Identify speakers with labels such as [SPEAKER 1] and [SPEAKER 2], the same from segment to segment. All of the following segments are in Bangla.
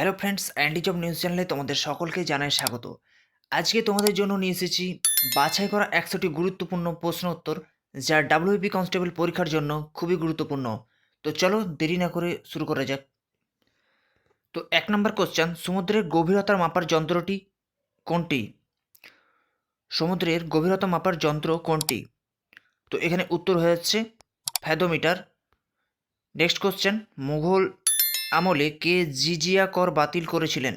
[SPEAKER 1] হ্যালো ফ্রেন্ডস অ্যান্ডি জব নিউজ চ্যানেলে তোমাদের সকলকে জানাই স্বাগত। আজকে তোমাদের জন্য নিয়ে এসেছি বাছাই করা একশোটি গুরুত্বপূর্ণ প্রশ্ন উত্তর, যা ডাব্লিউপি কনস্টেবল পরীক্ষার জন্য খুবই গুরুত্বপূর্ণ। তো চলো দেরি না করে শুরু করা যাক। তো এক নম্বর কোশ্চেন সমুদ্রের গভীরতার মাপার যন্ত্রটি কোনটি? সমুদ্রের গভীরতা মাপার যন্ত্র কোনটি? তো এখানে উত্তর হয়ে যাচ্ছে ফ্যাদোমিটার। নেক্সট কোশ্চেন মুঘল আমলে কে জিজিয়া কর বাতিল করেছিলেন?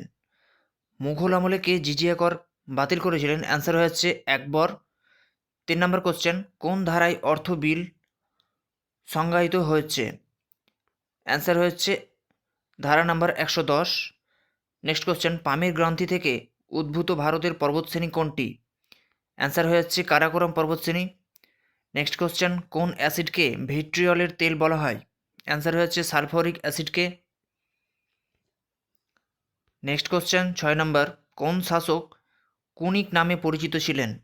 [SPEAKER 1] মুঘল আমলে কে জিজিয়া কর বাতিল করেছিলেন? অ্যান্সার হয়েছে একবার। তিন নম্বর কোশ্চেন, কোন ধারায় অর্থ বিল সংজ্ঞায়িত হয়েছে? অ্যান্সার হয়েছে ধারা নাম্বার একশো দশ। নেক্সট কোশ্চেন, পামির গ্রন্থি থেকে উদ্ভূত ভারতের পর্বতশ্রেণী কোনটি? অ্যান্সার হয়েছে কারাকোরম পর্বতশ্রেণী। নেক্সট কোশ্চেন, কোন অ্যাসিডকে ভিট্রিয়লের তেল বলা হয়? অ্যান্সার হয়েছে সালফরিক অ্যাসিডকে। নেক্সট কোশ্চেন ছয় নম্বর কোন শাসক কুনিক নামে পরিচিত ছিলেন?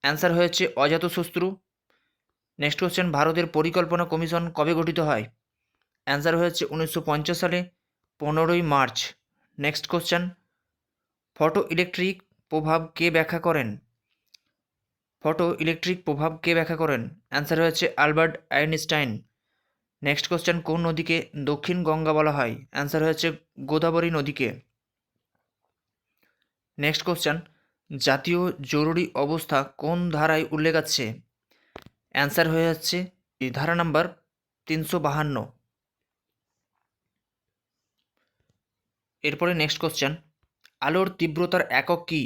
[SPEAKER 1] অ্যান্সার হয়েছে অজাতশত্রু নেক্সট কোশ্চেন ভারতের পরিকল্পনা কমিশন কবে গঠিত হয়? অ্যান্সার হয়েছে উনিশশো পঞ্চাশ সালে, পনেরোই March. Next question photo electric প্রভাব কে ব্যাখ্যা করেন? ফটো ইলেকট্রিক প্রভাব কে ব্যাখ্যা করেন? অ্যান্সার হয়েছে আলবার্ট আইনস্টাইন। নেক্সট কোশ্চেন কোন নদীকে দক্ষিণ গঙ্গা বলা হয়? অ্যান্সার হয়েছে গোদাবরী নদীকে। নেক্সট কোশ্চেন জাতীয় জরুরি অবস্থা কোন ধারায় উল্লেখ আছে? অ্যান্সার হয়ে যাচ্ছে ধারা নাম্বার তিনশো বাহান্ন। এরপরে নেক্সট কোশ্চেন আলোর তীব্রতার একক কী?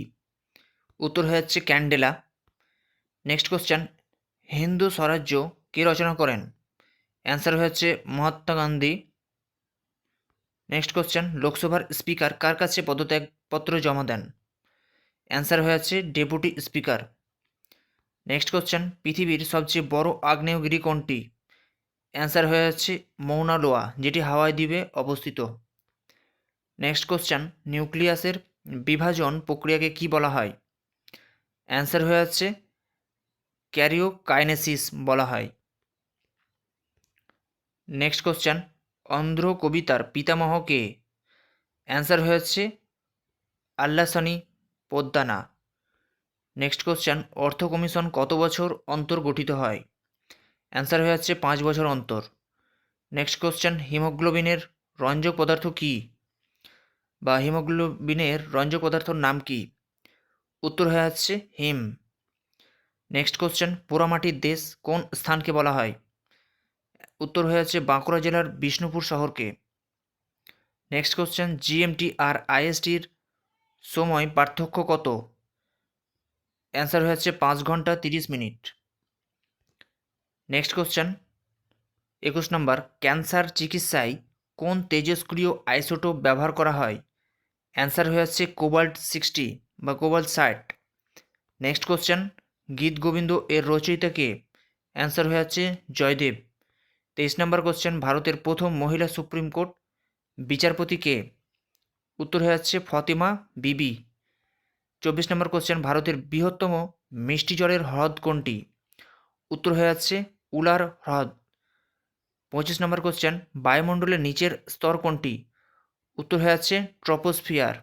[SPEAKER 1] উত্তর হয়ে যাচ্ছে candela next question Hindu Swarajya কে রচনা করেন? অ্যান্সার হয়েছে মহাত্মা গান্ধী। নেক্সট কোশ্চেন লোকসভার স্পিকার কার কাছে পদত্যাগপত্র জমা দেন? অ্যান্সার হয়েছে ডেপুটি স্পিকার নেক্সট কোশ্চেন পৃথিবীর সবচেয়ে বড় আগ্নেয়গিরি কোনটি? অ্যান্সার হয়ে যাচ্ছে মৌনা লোয়া, যেটি হাওয়াই দ্বীপে অবস্থিত। নেক্সট কোশ্চেন নিউক্লিয়াসের বিভাজন প্রক্রিয়াকে কি বলা হয়? অ্যান্সার হয়ে যাচ্ছে ক্যারিওকাইনেসিস বলা হয়। নেক্সট কোশ্চেন অন্ধ্র কবিতার পিতামহ কে? অ্যান্সার হয়েছে আল্লাসানি পোদ্দানা নেক্সট কোশ্চেন অর্থ কমিশন কত বছর অন্তর গঠিত হয়? অ্যান্সার হয়ে যাচ্ছে পাঁচ বছর অন্তর। নেক্সট কোশ্চেন হিমোগ্লোবিনের রঞ্জক পদার্থ কী? বা হিমোগ্লোবিনের রঞ্জক পদার্থর নাম কি? উত্তর হয়ে যাচ্ছে হিম। নেক্সট কোশ্চেন পোড়ামাটির দেশ কোন স্থানকে বলা হয়? উত্তর হয়ে যাচ্ছে বাঁকুড়া জেলার বিষ্ণুপুর শহরকে। নেক্সট কোশ্চেন জিএমটি আর আইএসটির সময় পার্থক্য কত? অ্যান্সার হয়ে যাচ্ছে পাঁচ ঘণ্টা তিরিশ মিনিট। নেক্সট কোশ্চেন একুশ নম্বর, ক্যান্সার চিকিৎসায় কোন তেজস্ক্রিয় আইসোটোপ ব্যবহার করা হয়? অ্যান্সার হয়ে যাচ্ছে কোবাল্ট সিক্সটি বা কোবাল্ট ষাট। নেক্সট কোশ্চেন গীত গোবিন্দ এর রচয়িতা কে? অ্যান্সার হয়ে যাচ্ছে জয়দেব। তেইশ নম্বর কোশ্চেন ভারতের প্রথম মহিলা সুপ্রিম কোর্ট বিচারপতি কে? উত্তর হয়ে যাচ্ছে ফতিমা বিবি। চব্বিশ নম্বর কোশ্চেন ভারতের বৃহত্তম মিষ্টি জলের হ্রদ কোনটি? উত্তর হয়ে যাচ্ছে উলার হ্রদ। পঁচিশ নম্বর কোশ্চেন বায়ুমণ্ডলের নিচের স্তর কোনটি? উত্তর হয়ে যাচ্ছে ট্রপোস্ফিয়ার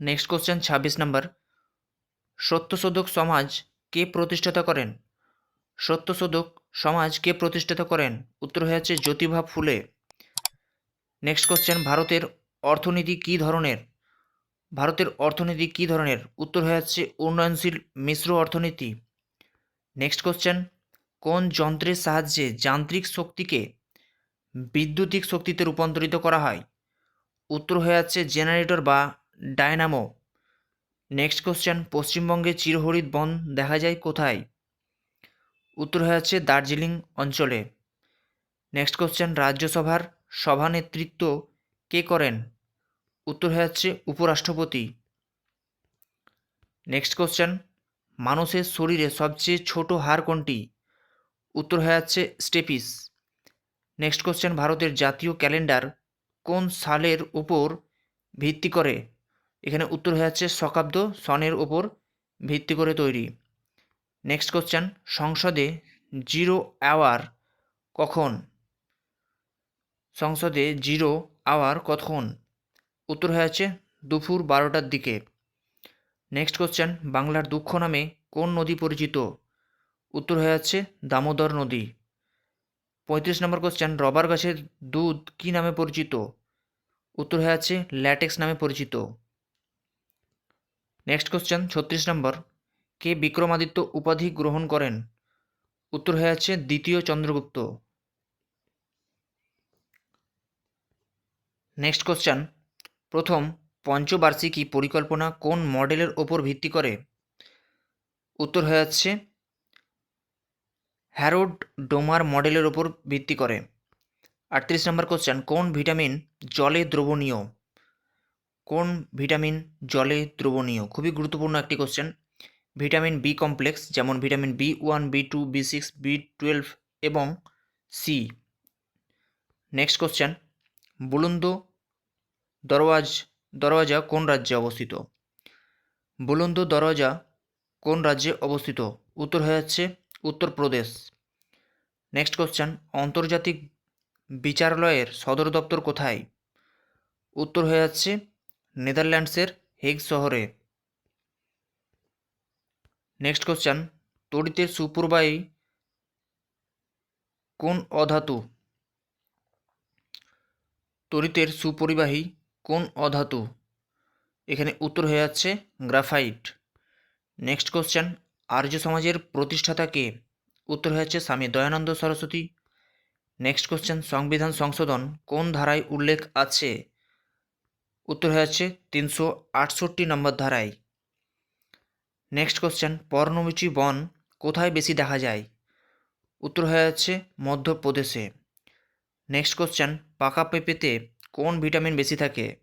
[SPEAKER 1] নেক্সট কোশ্চেন ছাব্বিশ নম্বর, সত্যশোধক সমাজ কে প্রতিষ্ঠাতা করেন? সত্যশোধক সমাজ কে প্রতিষ্ঠাতা করেন? উত্তর হয়ে যাচ্ছে জ্যোতিভা ফুলে। নেক্সট কোশ্চেন ভারতের অর্থনীতি কী ধরনের? ভারতের অর্থনীতি কী ধরনের? উত্তর হয়ে যাচ্ছে উন্নয়নশীল মিশ্র অর্থনীতি। নেক্সট কোশ্চেন কোন যন্ত্রের সাহায্যে যান্ত্রিক শক্তিকে বিদ্যুতিক শক্তিতে রূপান্তরিত করা হয়? উত্তর হয়ে যাচ্ছে জেনারেটর বা ডায়নামো নেক্সট কোশ্চেন পশ্চিমবঙ্গে চিরহরিৎ বন দেখা যায় কোথায়? উত্তর হয়ে যাচ্ছে দার্জিলিং অঞ্চলে। নেক্সট কোশ্চেন রাজ্যসভার সভানেতৃত্ব কে করেন? উত্তর হয়ে যাচ্ছে উপরাষ্ট্রপতি। নেক্সট কোশ্চেন মানুষের শরীরে সবচেয়ে ছোট হাড় কোনটি? উত্তর হয়ে যাচ্ছে স্টেপিস। নেক্সট কোশ্চেন ভারতের জাতীয় ক্যালেন্ডার কোন সালের উপর ভিত্তি করে? এখানে উত্তর হয়ে যাচ্ছে শকাব্দ সনের ওপর ভিত্তি করে তৈরি। নেক্সট কোশ্চেন সংসদে জিরো আওয়ার কখন? সংসদে জিরো আওয়ার কতক্ষণ? উত্তর হয়ে আছে দুপুর বারোটার দিকে। নেক্সট কোশ্চেন বাংলার দুঃখ নামে কোন নদী পরিচিত? উত্তর হয়ে আছে দামোদর নদী। পঁয়ত্রিশ নম্বর কোশ্চেন রবার গাছের দুধ কি নামে পরিচিত? উত্তর হয়ে আছে ল্যাটেক্স নামে পরিচিত। নেক্সট কোশ্চেন ছত্রিশ নম্বর, কে বিক্রমাদিত্য উপাধি গ্রহণ করেন? উত্তর হয়ে আছে দ্বিতীয় চন্দ্রগুপ্ত। নেক্সট কোশ্চেন প্রথম, পঞ্চবার্ষিকী পরিকল্পনা কোন মডেলের ওপর ভিত্তি করে? উত্তর হয়ে যাচ্ছে হ্যারোড ডোমার মডেলের ওপর ভিত্তি করে। আটত্রিশ নম্বর কোশ্চেন কোন ভিটামিন জলে দ্রবণীয়? কোন ভিটামিন জলে দ্রবণীয়? খুবই গুরুত্বপূর্ণ একটি কোশ্চেন ভিটামিন বি কমপ্লেক্স যেমন vitamin B one B two B six B twelve এবং C next question Buland Darwaza, Darwaza কোন রাজ্যে অবস্থিত? বুলন্দ দরওয়াজা কোন রাজ্যে অবস্থিত? উত্তর হয়ে যাচ্ছে উত্তরপ্রদেশ। নেক্সট কোশ্চেন আন্তর্জাতিক বিচারালয়ের সদর দপ্তর কোথায়? উত্তর হয়ে যাচ্ছে নেদারল্যান্ডসের হেগ শহরে। নেক্সট কোশ্চেন তড়িতের সুপরবাহী কোন অধাতু? তড়িতের সুপরিবাহী কোন অধাতু? এখানে উত্তর হয়ে যাচ্ছে গ্রাফাইট। নেক্সট কোশ্চেন আর্য সমাজের প্রতিষ্ঠাতা কে? উত্তর হয়ে যাচ্ছে স্বামী দয়ানন্দ সরস্বতী। নেক্সট কোশ্চেন সংবিধান সংশোধন কোন ধারায় উল্লেখ আছে? উত্তর হয়ে যাচ্ছে তিনশো আটষট্টি নম্বর ধারায়। নেক্সট কোশ্চেন পর্ণমোচী বন কোথায় বেশি দেখা যায়? উত্তর হয়ে যাচ্ছে মধ্যপ্রদেশে। নেক্সট কোশ্চেন পাকা পেঁপেতে কোন ভিটামিন বেশি থাকে?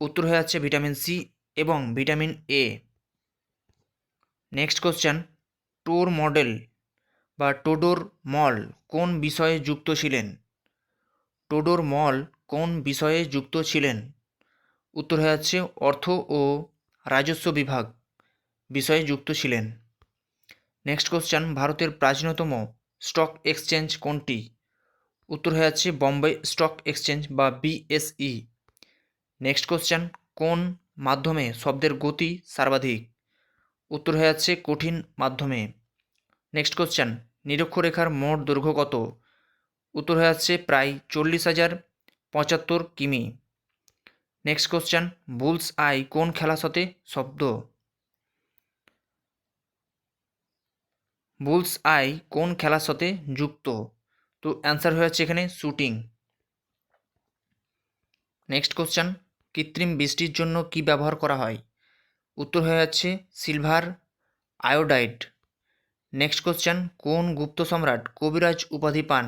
[SPEAKER 1] উত্তর হয়ে যাচ্ছে ভিটামিন সি এবং ভিটামিন এ। নেক্সট কোশ্চেন, টোর মডেল বা টোডোর মল কোন বিষয়ে যুক্ত ছিলেন? টোডোর মল কোন বিষয়ে যুক্ত ছিলেন? উত্তর হয়ে যাচ্ছে অর্থ ও রাজস্ব বিভাগ বিষয়ে যুক্ত ছিলেন। নেক্সট কোশ্চেন, ভারতের প্রাচীনতম স্টক এক্সচেঞ্জ কোনটি? উত্তর হয়ে যাচ্ছে বম্বে স্টক এক্সচেঞ্জ বা বিএসই। নেক্সট কোশ্চেন কোন মাধ্যমে শব্দের গতি সর্বাধিক? উত্তর হয়ে যাচ্ছে কঠিন মাধ্যমে। নেক্সট কোশ্চেন নিরক্ষরেখার মোট দৈর্ঘ্য কত? উত্তর হয়ে যাচ্ছে প্রায় চল্লিশ হাজার পঁচাত্তর কিমি। নেক্সট কোশ্চেন বুলস আই কোন খেলার সাথে শব্দ? বুলস আই কোন খেলার সাথে যুক্ত? তো অ্যান্সার হয়ে যাচ্ছে এখানে শুটিং নেক্সট কোশ্চেন কৃত্রিম বৃষ্টির জন্য কি ব্যবহার করা হয়? উত্তর হয়ে যাচ্ছে সিলভার আয়োডাইড নেক্সট কোশ্চেন কোন গুপ্ত সম্রাট কবিরাজ উপাধি পান?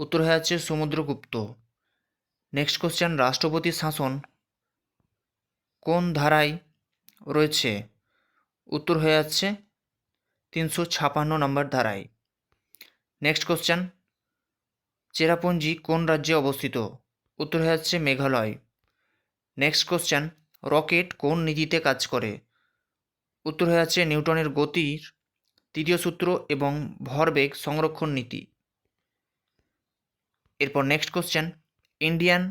[SPEAKER 1] উত্তর হয়ে যাচ্ছে সমুদ্রগুপ্ত। নেক্সট কোশ্চেন রাষ্ট্রপতির শাসন কোন ধারায় রয়েছে? উত্তর হয়ে যাচ্ছে তিনশো ছাপান্ন নম্বর ধারায়। নেক্সট কোশ্চেন চেরাপুঞ্জি কোন রাজ্যে অবস্থিত? উত্তর হয়ে যাচ্ছে মেঘালয়। নেক্সট কোশ্চেন রকেট কোন নীতিতে কাজ করে? উত্তর হয়ে যাচ্ছে নিউটনের গতির তৃতীয় সূত্র এবং ভরবেগ সংরক্ষণ নীতি। এরপর next question Indian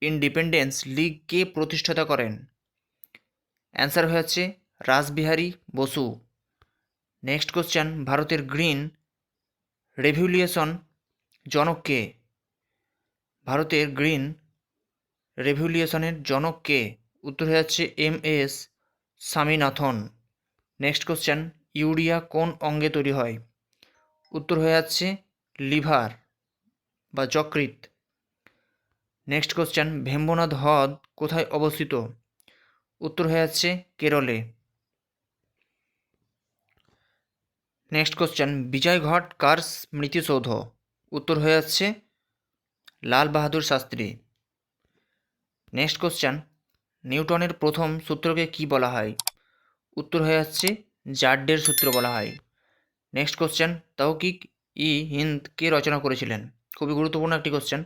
[SPEAKER 1] independence league কে প্রতিষ্ঠাতা করেন? অ্যান্সার হয়ে যাচ্ছে রাসবিহারী বসু। নেক্সট কোশ্চেন ভারতের গ্রিন রেভলিউশন জনক কে? ভারতের গ্রিন রেভলিউশনের জনক কে? উত্তর হয়ে যাচ্ছে M S Swaminathan. Next question urea কোন অঙ্গে তৈরি হয়? উত্তর হয়ে যাচ্ছে লিভার বা যকৃত নেক্সট কোশ্চেন ভেম্বনাথ হ্রদ কোথায় অবস্থিত? উত্তর হয়ে যাচ্ছে কেরলে। নেক্সট কোশ্চেন বিজয়ঘট কার স্মৃতিসৌধ? উত্তর হয়ে যাচ্ছে লাল বাহাদুর শাস্ত্রী। নেক্সট কোশ্চেন নিউটনের প্রথম সূত্রকে কি বলা হয়? উত্তর হয়ে যাচ্ছে জাড্ডের সূত্র বলা হয়। নেক্সট কোশ্চেন তৌকিক ই হিন্দ কে রচনা করেছিলেন? খুবই গুরুত্বপূর্ণ একটি কোশ্চেন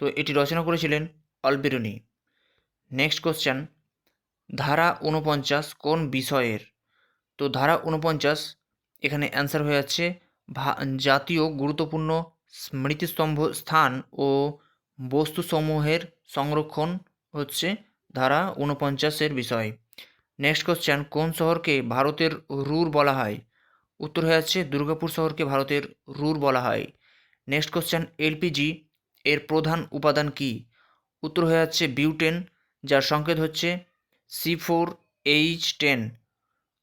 [SPEAKER 1] তো এটি রচনা করেছিলেন অলবিরুনি। নেক্সট কোশ্চেন ধারা উনপঞ্চাশ কোন বিষয়ের? তো ধারা উনপঞ্চাশ এখানে অ্যান্সার হয়ে যাচ্ছে জাতীয় গুরুত্বপূর্ণ স্মৃতিস্তম্ভ স্থান ও বস্তুসমূহের সংরক্ষণ হচ্ছে ধারা ঊনপঞ্চাশের বিষয়। নেক্সট কোশ্চেন কোন শহরকে ভারতের রুর বলা হয়? উত্তর হয়ে যাচ্ছে, দুর্গাপুর শহরকে ভারতের রুর বলা হয়। নেক্সট কোশ্চেন এলপিজি এর প্রধান উপাদান কি? উত্তর হয়ে যাচ্ছে, বিউটেন, যার সংকেত হচ্ছে সি ফোর এইচ টেন।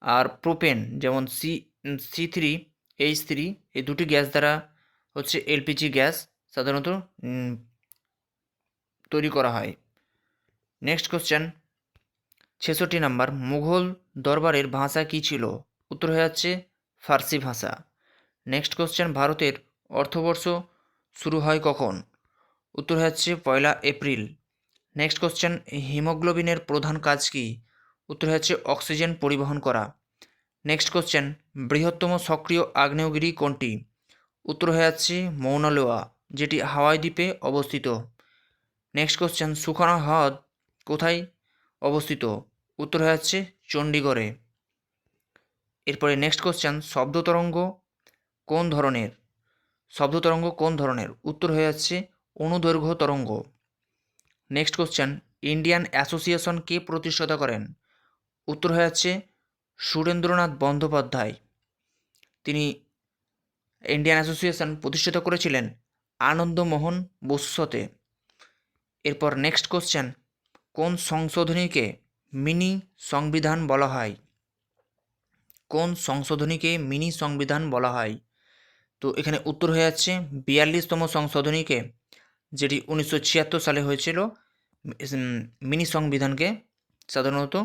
[SPEAKER 1] আর প্রোপেন, যেমন C C three H three, এই দুটি গ্যাস দ্বারা হচ্ছে এলপিজি গ্যাস সাধারণত তৈরি করা হয়। নেক্সট কোশ্চেন ছেষট্টি নাম্বার, মুঘল দরবারের ভাষা কী ছিল? উত্তর হয়ে যাচ্ছে ফার্সি ভাষা। নেক্সট কোশ্চেন ভারতের অর্থবর্ষ শুরু হয় কখন? উত্তর হয়ে যাচ্ছে পয়লা এপ্রিল। নেক্সট কোশ্চেন হিমোগ্লোবিনের প্রধান কাজ কি? উত্তর যাচ্ছে অক্সিজেন পরিবহন করা। নেক্সট কোশ্চেন বৃহত্তম সক্রিয় আগ্নেয়গিরি কোনটি? উত্তর হয়ে যাচ্ছে মৌনালোয়া যেটি হাওয়াই দ্বীপে অবস্থিত। নেক্সট কোশ্চেন সুখানা হ্রদ কোথায় অবস্থিত? উত্তর হয়ে যাচ্ছে চণ্ডীগড়ে। এরপরে নেক্সট কোশ্চেন শব্দ তরঙ্গ কোন ধরনের? শব্দ তরঙ্গ কোন ধরনের? উত্তর হয়ে যাচ্ছে অনুদৈর্ঘ্য তরঙ্গ। নেক্সট কোশ্চেন ইন্ডিয়ান অ্যাসোসিয়েশন কে প্রতিষ্ঠাতা করেন? উত্তর হয়ে যাচ্ছে সুরেন্দ্রনাথ বন্দ্যোপাধ্যায়। তিনি ইন্ডিয়ান অ্যাসোসিয়েশন প্রতিষ্ঠিত করেছিলেন আনন্দমোহন বসুসতে। এরপর নেক্সট কোশ্চেন কোন সংশোধনীকে মিনি সংবিধান বলা হয়? কোন সংশোধনীকে মিনি সংবিধান বলা হয়? তো এখানে উত্তর হয়ে যাচ্ছে, বিয়াল্লিশতম সংশোধনীকে, যেটি উনিশশো ছিয়াত্তর সালে হয়েছিল মিনি সংবিধানকে সাধারণত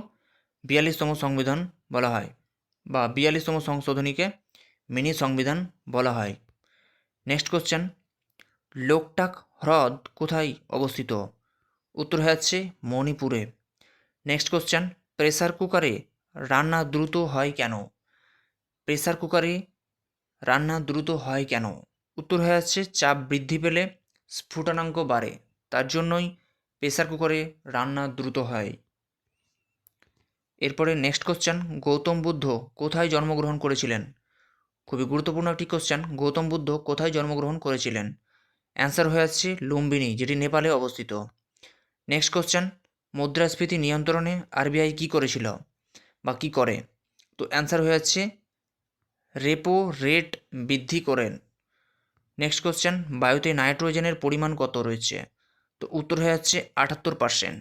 [SPEAKER 1] বিয়াল্লিশতম সংবিধান বলা হয় বা বিয়াল্লিশতম সংশোধনীকে মিনি সংবিধান বলা হয়। নেক্সট কোশ্চেন লোকটাক হ্রদ কোথায় অবস্থিত? উত্তর হয়ে যাচ্ছে মণিপুরে। নেক্সট কোশ্চেন প্রেসার কুকারে রান্না দ্রুত হয় কেন? প্রেসার কুকারে রান্না দ্রুত হয় কেন? উত্তর হয়ে যাচ্ছে চাপ বৃদ্ধি পেলে স্ফুটনাঙ্ক বাড়ে, তার জন্যই প্রেসার কুকারে রান্না দ্রুত হয়। এরপরে নেক্সট কোশ্চেন গৌতম বুদ্ধ কোথায় জন্মগ্রহণ করেছিলেন? খুবই গুরুত্বপূর্ণ একটি কোশ্চেন গৌতম বুদ্ধ কোথায় জন্মগ্রহণ করেছিলেন? অ্যান্সার হয়ে যাচ্ছে লুম্বিনী, যেটি নেপালে অবস্থিত। নেক্সট কোশ্চেন মুদ্রাস্ফীতি নিয়ন্ত্রণে আরবিআই কী করেছিল বা কী করে? তো অ্যান্সার হয়ে যাচ্ছে রেপো রেট বৃদ্ধি করেন। নেক্সট কোশ্চেন বায়ুতে নাইট্রোজেনের পরিমাণ কত রয়েছে? তো উত্তর হয়ে যাচ্ছে আটাত্তর পার্সেন্ট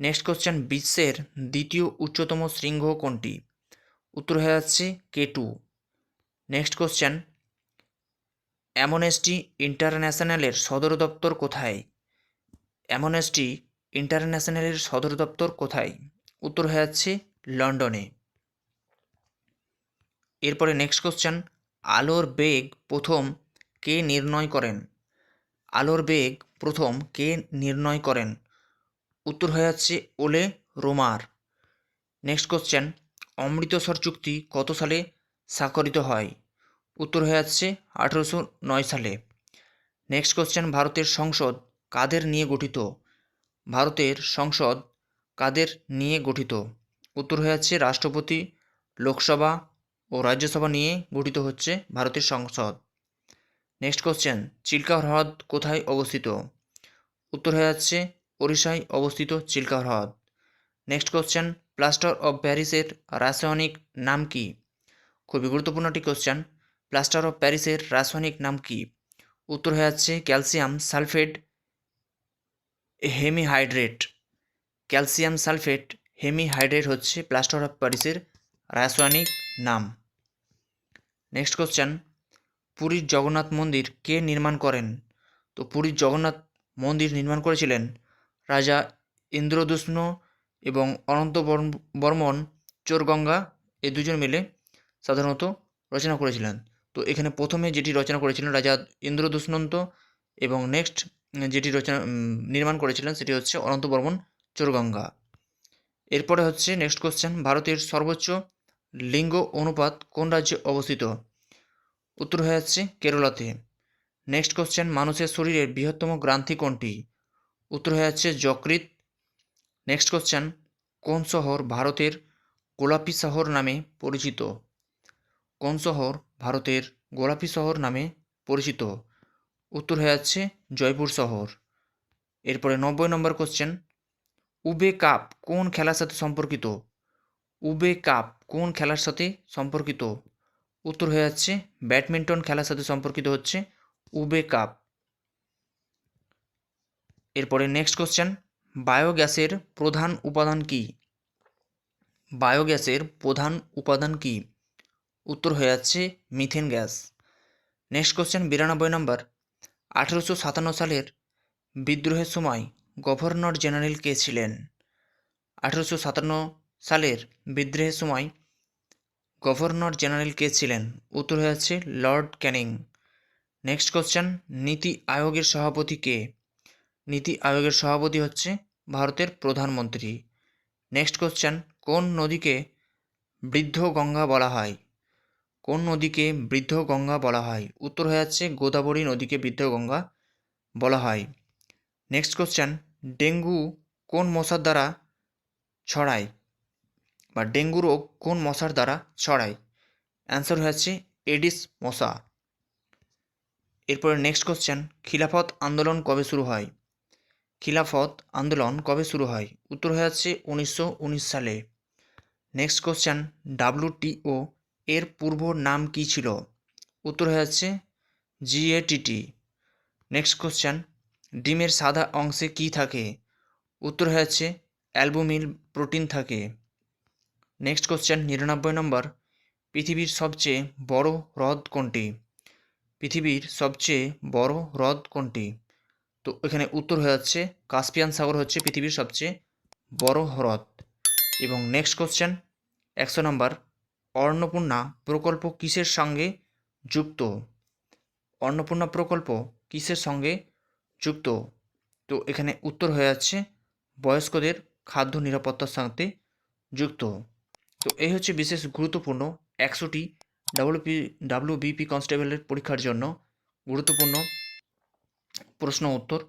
[SPEAKER 1] নেক্সট কোশ্চেন বিশ্বের দ্বিতীয় উচ্চতম শৃঙ্গ কোনটি? উত্তর হয়ে যাচ্ছে K two. Next question amnesty ইন্টারন্যাশনালের সদর দপ্তর কোথায়? অ্যামনেস্টি ইন্টারন্যাশনালের সদর দপ্তর কোথায়? উত্তর হয়ে যাচ্ছে লন্ডনে। এরপরে নেক্সট কোশ্চেন আলোর বেগ প্রথম কে নির্ণয় করেন? আলোর বেগ প্রথম কে নির্ণয় করেন? উত্তর হয়ে যাচ্ছে ওলে রোমার। নেক্সট কোশ্চেন অমৃতসর চুক্তি কত সালে স্বাক্ষরিত হয়। উত্তর হয়ে যাচ্ছে আঠেরোশো নয় সালে। নেক্সট কোশ্চেন ভারতের সংসদ কাদের নিয়ে গঠিত? ভারতের সংসদ কাদের নিয়ে গঠিত? উত্তর হয়ে যাচ্ছে রাষ্ট্রপতি, লোকসভা ও রাজ্যসভা নিয়ে গঠিত হচ্ছে ভারতের সংসদ। নেক্সট কোশ্চেন চিল্কা হ্রদ কোথায় অবস্থিত? উত্তর হয়ে যাচ্ছে ওড়িশায় অবস্থিত চিল্কা হ্রদ। নেক্সট কোশ্চেন প্লাস্টার অফ প্যারিসের রাসায়নিক নাম কি? খুবই গুরুত্বপূর্ণ একটি কোশ্চেন প্লাস্টার অফ প্যারিসের রাসায়নিক নাম কি? উত্তর হয়ে যাচ্ছে calcium sulphate hemihydrate calcium sulphate hemihydrate হচ্ছে প্লাস্টার অফ প্যারিসের রাসায়নিক নাম। নেক্সট কোশ্চেন পুরীর জগন্নাথ মন্দির কে নির্মাণ করেন? তো পুরীর জগন্নাথ মন্দির নির্মাণ করেছিলেন রাজা ইন্দ্রদুষ্ণ এবং অনন্ত বর্ম- বর্মন, চোরগঙ্গা এই দুজন মিলে। সাধারণত রচনা করেছিলেন। তো এখানে প্রথমে যেটি রচনা করেছিলেন রাজা ইন্দ্রদুষ্ণন্ত এবং নেক্সট যেটি রচনা নির্মাণ করেছিলেন সেটি হচ্ছে অনন্ত বর্মন চোরগঙ্গা। এরপরে হচ্ছে নেক্সট কোশ্চেন ভারতের সর্বোচ্চ লিঙ্গ অনুপাত কোন রাজ্যে অবস্থিত? উত্তর হয়ে যাচ্ছে কেরলাতে। নেক্সট কোশ্চেন মানুষের শরীরের বৃহত্তম গ্রান্থি কোনটি? উত্তর হয়ে যাচ্ছে যকৃত নেক্সট কোশ্চেন কোন শহর ভারতের গোলাপি শহর নামে পরিচিত? কোন শহর? ভারতের গোলাপি শহর নামে পরিচিত। উত্তর হয়ে যাচ্ছে জয়পুর শহর। এরপরে নব্বই নম্বর কোশ্চেন উবে কাপ কোন খেলার সাথে সম্পর্কিত? উবে কাপ কোন খেলার সাথে সম্পর্কিত? উত্তর হয়ে যাচ্ছে ব্যাডমিন্টন খেলার সাথে সম্পর্কিত হচ্ছে উবে কাপ। এরপরে নেক্সট কোশ্চেন বায়োগ্যাসের প্রধান উপাদান কি? বায়োগ্যাসের প্রধান উপাদান কি? উত্তর হয়ে যাচ্ছে মিথেন গ্যাস। নেক্সট কোশ্চেন বিরানব্বই নম্বর। আঠেরোশো সাতান্ন সালের বিদ্রোহের সময় গভর্নর জেনারেল কে ছিলেন? আঠেরোশো সাতান্ন সালের বিদ্রোহের সময় গভর্নর জেনারেল কে ছিলেন? উত্তর হয়ে যাচ্ছে লর্ড ক্যানিং। নেক্সট কোশ্চেন নীতি আয়োগের সভাপতি কে? নীতি আয়োগের সভাপতি হচ্ছে ভারতের প্রধানমন্ত্রী। নেক্সট কোশ্চেন কোন নদীকে বৃদ্ধ গঙ্গা বলা হয়? কোন নদীকে বৃদ্ধ গঙ্গা বলা হয়? উত্তর হয়ে যাচ্ছে গোদাবরী নদীকে বৃদ্ধ গঙ্গা বলা হয়। নেক্সট কোশ্চেন ডেঙ্গু কোন মশার দ্বারা ছড়ায় বা ডেঙ্গু রোগ কোন মশার দ্বারা ছড়ায়? অ্যান্সার হয়ে যাচ্ছে এডিস মশা। এরপরে নেক্সট কোশ্চেন খিলাফত আন্দোলন কবে শুরু হয়? খিলাফত আন্দোলন কবে শুরু হয়? উত্তর হয়ে যাচ্ছে উনিশশো উনিশ সালে। নেক্সট কোশ্চেন ডাব্লুটিও এর পূর্ব নাম কী ছিল? উত্তর হয়ে যাচ্ছে জিএটিটি নেক্সট কোশ্চেন ডিমের সাদা অংশে কী থাকে? উত্তর হয়ে যাচ্ছে অ্যালবুমিল প্রোটিন থাকে। নেক্সট কোশ্চেন নিরানব্বই নম্বর, পৃথিবীর সবচেয়ে বড় হ্রদ কোনটি? পৃথিবীর সবচেয়ে বড় হ্রদ কোনটি? তো এখানে উত্তর হয়ে যাচ্ছে কাস্পিয়ান সাগর হচ্ছে পৃথিবীর সবচেয়ে বড় হ্রদ। এবং নেক্সট কোশ্চেন একশো নম্বর অন্নপূর্ণা প্রকল্প কিসের সঙ্গে যুক্ত? অন্নপূর্ণা প্রকল্প কিসের সঙ্গে যুক্ত? তো এখানে উত্তর হয়ে যাচ্ছে, বয়স্কদের খাদ্য নিরাপত্তার সাথে যুক্ত। তো এই হচ্ছে বিশেষ গুরুত্বপূর্ণ একশোটি ডাব্লিউপি ডাব্লিউবিপি কনস্টেবলের পরীক্ষার জন্য গুরুত্বপূর্ণ প্রশ্ন উত্তর।